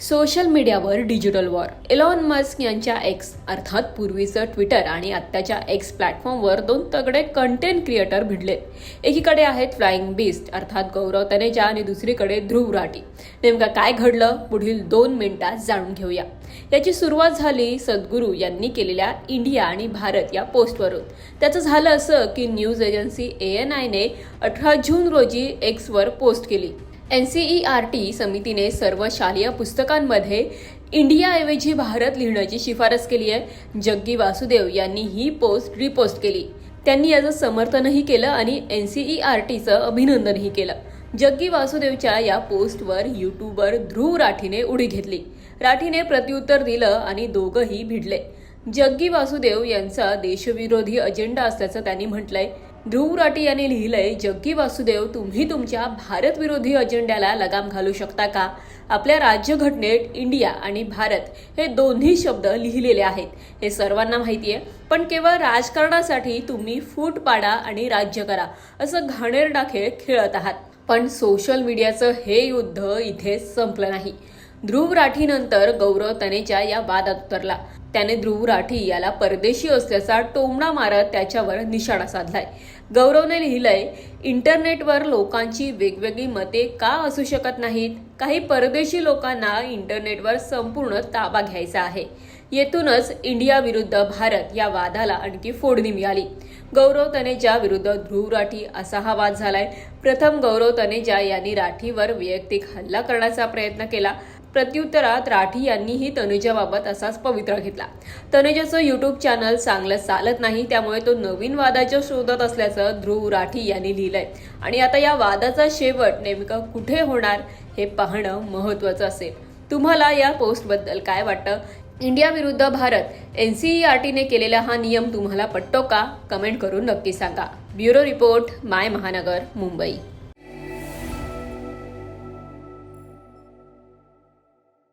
Social मीडियावर digital war. Elon Musk यांच्या X अर्थात पूर्वीचं ट्विटर आणि आत्ताच्या एक्स प्लॅटफॉर्मवर दोन तगडे कंटेंट क्रिएटर भिडले. एकीकडे आहेत फ्लाइंग बीस्ट अर्थात गौरव तनेजा आणि दुसरीकडे ध्रुव राठी. नेमकं काय घडलं? पुढील दोन मिनिटात जाणून घेऊया. याची सुरुवात झाली सद्गुरू यांनी केलेल्या इंडिया आणि भारत या पोस्टवरून. त्याचं झालं असं की न्यूज एजन्सी ए एन आयने अठरा जून रोजी एक्सवर पोस्ट केली. N C E R T समितीने सर्व शालेय पुस्तकांमध्ये इंडियाऐवजी भारत लिहिण्याची शिफारस केली आहे. जग्गी वासुदेव यांनी ही पोस्ट रिपोस्ट केली. त्यांनी याचं समर्थनही केलं आणि एन सी ई आर टीचं अभिनंदनही केलं. जग्गी वासुदेवच्या या पोस्टवर यूट्यूबर ध्रुव राठीने उडी घेतली. राठीने प्रत्युत्तर दिलं आणि दोघंही भिडले. जग्गी वासुदेव यांचा देशविरोधी अजेंडा असल्याचं त्यांनी म्हटलंय. ध्रुव राठी यांनी लिहिलंय जग्गी वासुदेव तुम्ही तुमच्या भारतविरोधी अजेंड्याला लगाम घालू शकता का? आपल्या राज्यघटनेत इंडिया आणि भारत हे दोन्ही शब्द लिहिलेले आहेत. हे सर्वांना माहिती आहे पण केवळ राजकारणासाठी तुम्ही फूट पाडा आणि राज्य करा असं घाणेरडा खेळ खेळत आहात. पण सोशल मीडियाचं हे युद्ध इथे संपलं नाही. ध्रुव राठीनंतर गौरव तनेजा या वादात उतरला. त्याने ध्रुव राठी याला परदेशी असल्याचा टोमणा मारत त्याच्यावर निशाणा साधलाय. गौरवने लिहिलंय इंटरनेटवर लोकांची वेगवेगळी मते का असू शकत नाहीत? काही परदेशी लोकांना इंटरनेटवर संपूर्ण ताबा घ्यायचा आहे. येथूनच इंडिया विरुद्ध भारत या वादाला आणखी फोडणी मिळाली. गौरव तनेजा विरुद्ध ध्रुव राठी असा हा वाद झालाय. प्रथम गौरव तनेजा यांनी राठीवर वैयक्तिक हल्ला करण्याचा प्रयत्न केला. प्रत्युत्तरात राठी यांनीही तनुजाबाबत असाच पवित्रा घेतला. तनुजाचं युट्यूब चॅनल चांगलं चालत नाही त्यामुळे तो नवीन वादाच्या शोधात असल्याचं ध्रुव राठी यांनी लिहिलंय. आणि आता या वादाचा शेवट नेमकं कुठे होणार हे पाहणं महत्वाचं असेल. तुम्हाला या पोस्टबद्दल काय वाटतं? इंडिया विरुद्ध Bharat N C E R टीने केलेला हा नियम तुम्हाला पटतो का? कमेंट करून नक्की सांगा. ब्युरो रिपोर्ट माय महानगर मुंबई.